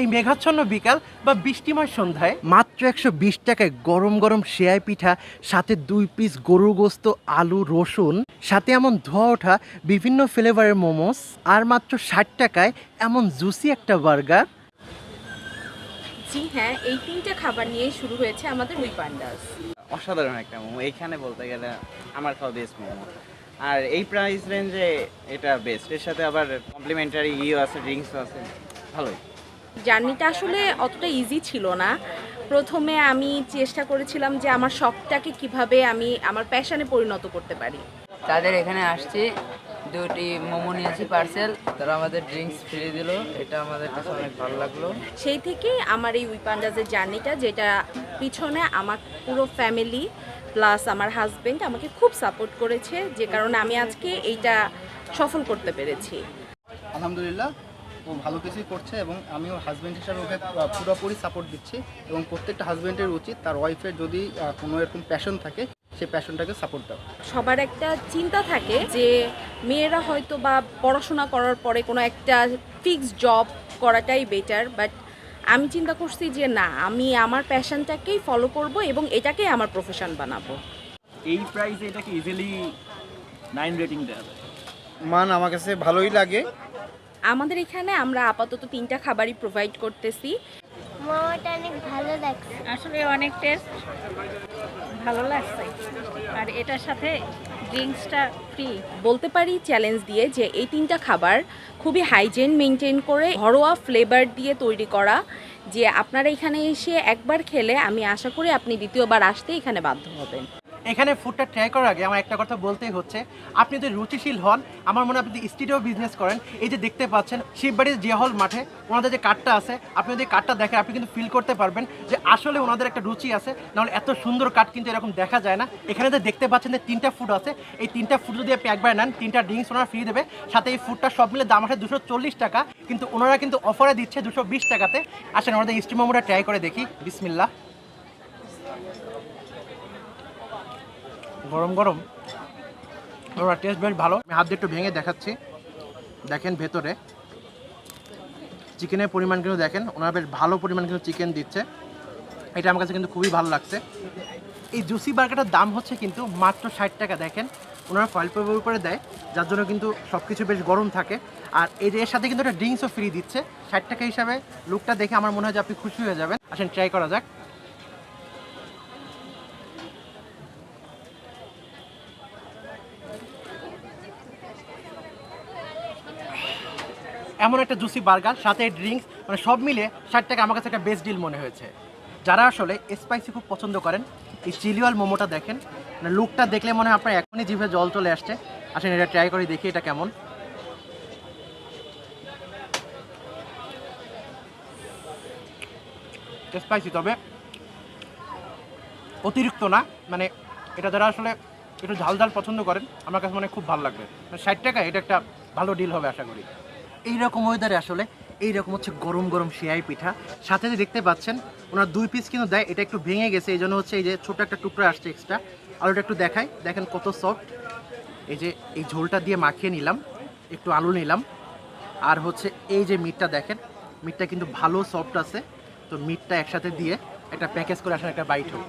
এই মেঘাচ্ছন্ন বিকাল বা বৃষ্টিময় সন্ধ্যায় মাত্র একশো বিশ টাকায় গরম গরম শেয়াই পিঠা সাথে দুই পিস গরু গোস্ত আলু রসুন সাথে এমন ধোয়া ওঠা বিভিন্ন ফ্লেভারের মোমোস আর মাত্র ষাট টাকায় এমন জুসি একটা বার্গার জি হ্যাঁ এই তিনটে খাবার নিয়ে শুরু হয়েছে আমাদের উই পান্ডাস অসাধারণ একটা মোমো এইখানে বলতে গেলে আমার খাওয়া বেস্ট মোমো। আর এই প্রাইস রেঞ্জে এটা বেস্ট এর সাথে আবার কমপ্লিমেন্টারি ইও আছে ড্রিঙ্কসও আছে ভালোই। জার্নিটা আসলে অতটা ইজি ছিল না। প্রথমে আমি চেষ্টা করেছিলাম যে আমার শখটাকে কীভাবে আমি আমার প্যাশনে পরিণত করতে পারি। তাদের এখানে আসছি দুটি মোমো নিয়েছি পার্সেল তারা আমাদের ড্রিঙ্কস ফ্রি দিল এটা আমাদের কাছে অনেক ভালো লাগল। সেই থেকেই আমার এই উই পান্ডাসের জার্নিটা যেটা পিছনে আমার পুরো ফ্যামিলি প্লাস আমার হাজবেন্ড আমাকে খুব সাপোর্ট করেছে যে কারণে আমি আজকে এইটা সফল করতে পেরেছি। আলহামদুলিল্লাহ। ও ভালো কিছুই করছে এবং আমিও হাজব্যান্ড হিসাবে ওকে পুরোপুরি সাপোর্ট দিচ্ছি এবং প্রত্যেকটা হাজব্যান্ডের উচিত তার ওয়াইফের যদি কোনো এরকম প্যাশন থাকে সেই প্যাশনটাকে সাপোর্ট দেওয়া। সবার একটা চিন্তা থাকে যে মেয়েরা হয়তো বা পড়াশোনা করার পরে কোনো একটা ফিক্স জব করাটাই বেটার বাট আমি চিন্তা করছি যে না আমি আমার প্যাশনটাকেই ফলো করব এবং এটাকেই আমার প্রফেশন বানাবো। এই প্রাইসে এটাকে ইজিলি নাইন রেটিং দেওয়া মান আমার কাছে ভালোই লাগে। আমাদের এখানে আমরা আপাতত তিনটা খাবারই প্রোভাইড করতেছি। মোমোটা অনেক ভালো লাগছে। আসলে অনেক টেস্ট ভালো লাগছে। আর এটার সাথে ড্রিঙ্কসটা ফ্রি বলতে পারি চ্যালেঞ্জ দিয়ে যে এই তিনটা খাবার খুবই হাইজেন মেনটেন করে ঘরোয়া ফ্লেভার দিয়ে তৈরি করা যে আপনারা এখানে এসে একবার খেলে আমি আশা করি আপনি দ্বিতীয়বার আসতে এখানে বাধ্য হবেন। এখানে ফুডটা ট্রাই করার আগে আমার একটা কথা বলতেই হচ্ছে। আপনি যদি রুচিশীল হন, আমার মনে হয় আপনি যদি স্টুডিও বিজনেস করেন, এই যে দেখতে পাচ্ছেন, শিববাড়ির জিয়া হল মাঠে ওনাদের যে কাঠটা আছে, আপনি যদি কাঠটা দেখেন, আপনি কিন্তু ফিল করতে পারবেন যে আসলে ওনাদের একটা রুচি আছে। নাহলে এত সুন্দর কাঠ কিন্তু এরকম দেখা যায় না। এখানে যে দেখতে পাচ্ছেন যে তিনটা ফুড আছে, এই তিনটা ফুড যদি আপনি একবার নেন, তিনটা ড্রিঙ্কস ওনারা ফ্রি দেবে। সাথে এই ফুডটা সব মিলে দাম আছে দুশো চল্লিশ টাকা, কিন্তু ওনারা কিন্তু অফারে দিচ্ছে দুশো বিশ টাকাতে। আসেন, ওনাদের স্টিম মোমোটা ট্রাই করে দেখি। বিসমিল্লা গরম গরম। ওরা টেস্ট বেশ ভালো। আমি হাত দিয়ে একটু ভেঙে দেখাচ্ছি। দেখেন ভেতরে। চিকেনের পরিমাণ কিন্তু দেখেন, ওনারা বেশ ভালো পরিমাণ কিন্তু চিকেন দিচ্ছে। এটা আমার কাছে কিন্তু খুবই ভালো লাগছে। এই জুসি বার্গারটার দাম হচ্ছে কিন্তু মাত্র ষাট টাকা, দেখেন। ওনারা ফয়েল পেপার উপরে দেয়, যার জন্য কিন্তু সব কিছু বেশ গরম থাকে। আর এর সাথে কিন্তু একটা ড্রিঙ্কসও ফ্রি দিচ্ছে। ষাট টাকা হিসাবে লুকটা দেখে আমার মনে হয় যে আপনি খুশি হয়ে যাবেন। আসেন ট্রাই করা যাক। এমন একটা জুসি বার্গার সাথে ড্রিঙ্কস মানে সব মিলে ষাট টাকা আমার কাছে একটা বেস্ট ডিল মনে হয়েছে। যারা আসলে স্পাইসি খুব পছন্দ করেন, এই চিলিওয়াল মোমোটা দেখেন মানে লুকটা দেখলে মনে হয় আপনার এখনই জিভে জল চলে আসছে। আসেন এটা ট্রাই করে দেখি এটা কেমন। স্পাইসি তবে অতিরিক্ত না মানে এটা যারা আসলে একটু ঝাল ঝাল পছন্দ করেন, আমার কাছে মনে খুব ভালো লাগবে। মানে ষাট টাকা এটা একটা ভালো ডিল হবে আশা করি। এইরকম ওয়েদারে আসলে এইরকম হচ্ছে গরম গরম সেয়াই পিঠা। সাথে যে দেখতে পাচ্ছেন, ওনার দুই পিস কিন্তু দেয়, এটা একটু ভেঙে গেছে এই জন্য হচ্ছে এই যে ছোট একটা টুকরো আসছে এক্সট্রা আর ওটা একটু দেখাই, দেখেন কত সফট এই যে এই ঝোলটা দিয়ে মাখিয়ে নিলাম, একটু আলু নিলাম। আর হচ্ছে এই যে মিটটা দেখেন মিটটা কিন্তু ভালো সফট আছে। তো মিটটা একসাথে দিয়ে একটা প্যাকেজ করে আসেন একটা বাইট হোক।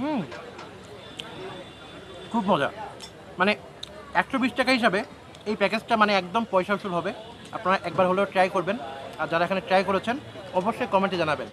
হুম। খুব মজা। মানে একশো বিশ টাকা হিসাবে এই প্যাকেজটা মানে একদম পয়সা উসুল হবে। আপনারা একবার হলেও ট্রাই করবেন। আর যারা এখানে ট্রাই করেছেন, অবশ্যই কমেন্টে জানাবেন।